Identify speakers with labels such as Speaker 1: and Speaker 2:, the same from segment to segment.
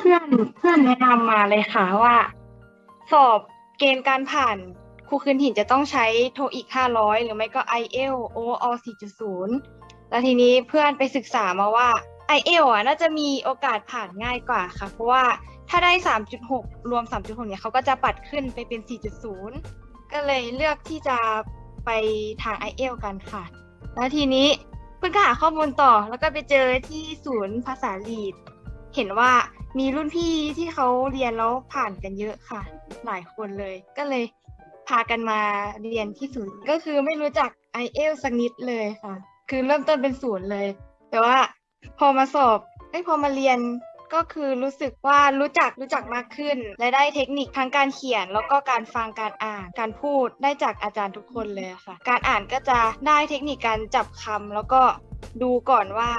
Speaker 1: เพื่อนเพื่อนแนะนำมาเลยค่ะว่า สอบเกณฑ์การผ่านครูคืนถิ่นจะต้องใช้โทอีก 500 หรือไม่ก็ IEL Overall 4.0 แล้วทีนี้เพื่อนไปศึกษามาว่า IEL อะน่าจะมีโอกาสผ่านง่ายกว่าค่ะ เพราะว่าถ้าได้ 3.6 รวม 3.6 เนี่ยเขาก็จะปัดขึ้นไปเป็น 4.0 ก็เลยเลือกที่จะไปทาง IEL กันค่ะ แล้วทีนี้เพื่อนก็หาข้อมูลต่อแล้วก็ไปเจอที่ศูนย์ภาษาลีด เห็นว่ามีรุ่นพี่ที่เขาเรียนแล้วผ่านกันเยอะค่ะ หลายคนเลย ก็เลยพากันมาเรียนที่ศูนย์ก็คือไม่รู้จักไอเอลสักนิดเลยค่ะ คือเริ่มต้นเป็นศูนย์เลย แต่ว่าพอมาสอบไอ้พอมาเรียน ก็คือรู้สึกว่ารู้จักรู้จักมากขึ้น และได้เทคนิคทั้งการเขียน แล้วก็การฟังการอ่านการพูดได้จากอาจารย์ทุกคนเลยค่ะ การอ่านก็จะได้เทคนิคการจับคำแล้วก็ดูก่อนว่า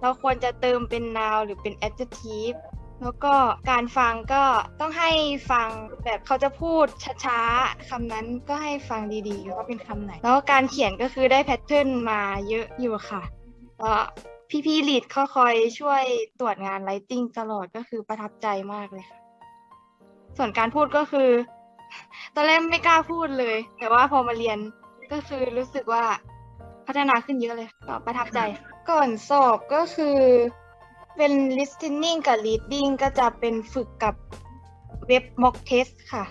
Speaker 1: เราควรจะเติมเป็น noun หรือเป็น adjective แล้วก็การฟังก็ต้องให้ฟังแบบเขาจะพูดช้าๆคำนั้นก็ให้ฟังดีๆว่าเป็นคำไหน แล้วการเขียนก็คือได้แพทเทิร์นมาเยอะอยู่ค่ะแล้ว พี่ๆลีดเขาคอยช่วยตรวจงานไ r ติ้งตลอดก็คือประทับใจมากเลยค่ะ ส่วนการพูดก็คือ ตอนแรกไม่กล้าพูดเลย แต่ว่าพอมาเรียนก็คือรู้สึกว่าพัฒนาขึ้นเยอะเลยก็ประทับใจ ก่อนสอบก็คือเป็น listening กับ reading ก็จะเป็นฝึกกับเว็บ mock test ค่ะ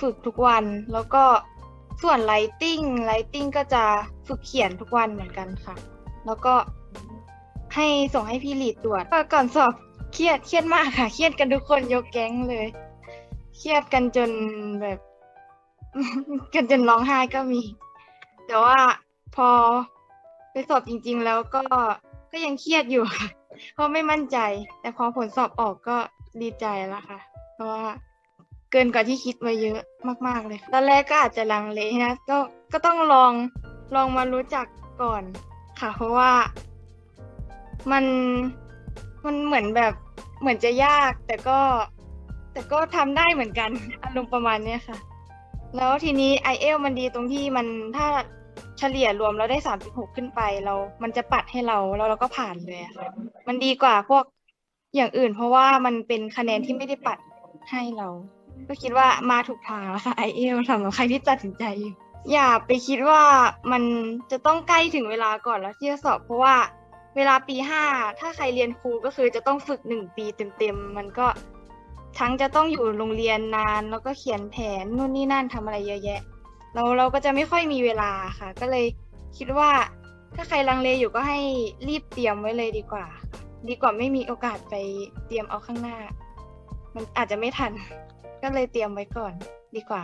Speaker 1: ฝึกทุกวันแล้วก็ส่วน writing writing ก็จะฝึกเขียนทุกวันเหมือนกันค่ะ แล้วก็ ให้ส่งให้พี่หลีดตรวจก็ก่อนสอบเครียดเครียดมากค่ะ เครียดกันทุกคนยกแก๊งเลย เครียดกันจนแบบกันจนร้องไห้ก็มี แต่ว่าพอไปสอบจริง ๆ แล้วก็ก็ยังเครียดอยู่ค่ะเพราะไม่มั่นใจ แต่พอผลสอบออกก็ดีใจแล้วค่ะ เพราะว่าเกินกว่าที่คิดไว้เยอะมาก ๆ เลย ตอนแรกก็อาจจะลังเลนะ ก็ก็ต้องลองลองมารู้จักก่อนค่ะ เพราะว่า มันมันเหมือนแบบเหมือนจะยาก แต่ก็ แต่ก็ทำได้เหมือนกันอารมณ์ประมาณเนี้ยค่ะ แล้วทีนี้ i อเอลมันดีตรงที่มันถ้าเฉลี่ยรวมแล้วได้36ขึ้นไปเรา มันจะปัดให้เราแล้วเราก็ผ่านเลยค่ะมันดีกว่าพวกอย่างอื่น เพราะว่ามันเป็นคะแนนที่ไม่ได้ปัดให้เรา ก็คิดว่ามาถูกทางแล้วค่ะ i อเอลสำหรับใครที่ตัดสินใจอยู่อย่าไปคิดว่ามันจะต้องใกล้ถึงเวลาก่อนแล้วที่จะสอบเพราะว่า เวลาปีห้าถ้าใครเรียนครูก็คือจะต้องฝึกหนึ่งปีเต็มๆมันก็ทั้งจะต้องอยู่โรงเรียนนานแล้วก็เขียนแผนนู่นนี่นั่นทำอะไรเยอะแยะ เราเราก็จะไม่ค่อยมีเวลาค่ะ ก็เลยคิดว่า ถ้าใครลังเลอยู่ก็ให้รีบเตรียมไว้เลยดีกว่า ดีกว่าไม่มีโอกาสไปเตรียมเอาข้างหน้า มันอาจจะไม่ทัน ก็เลยเตรียมไว้ก่อนดีกว่า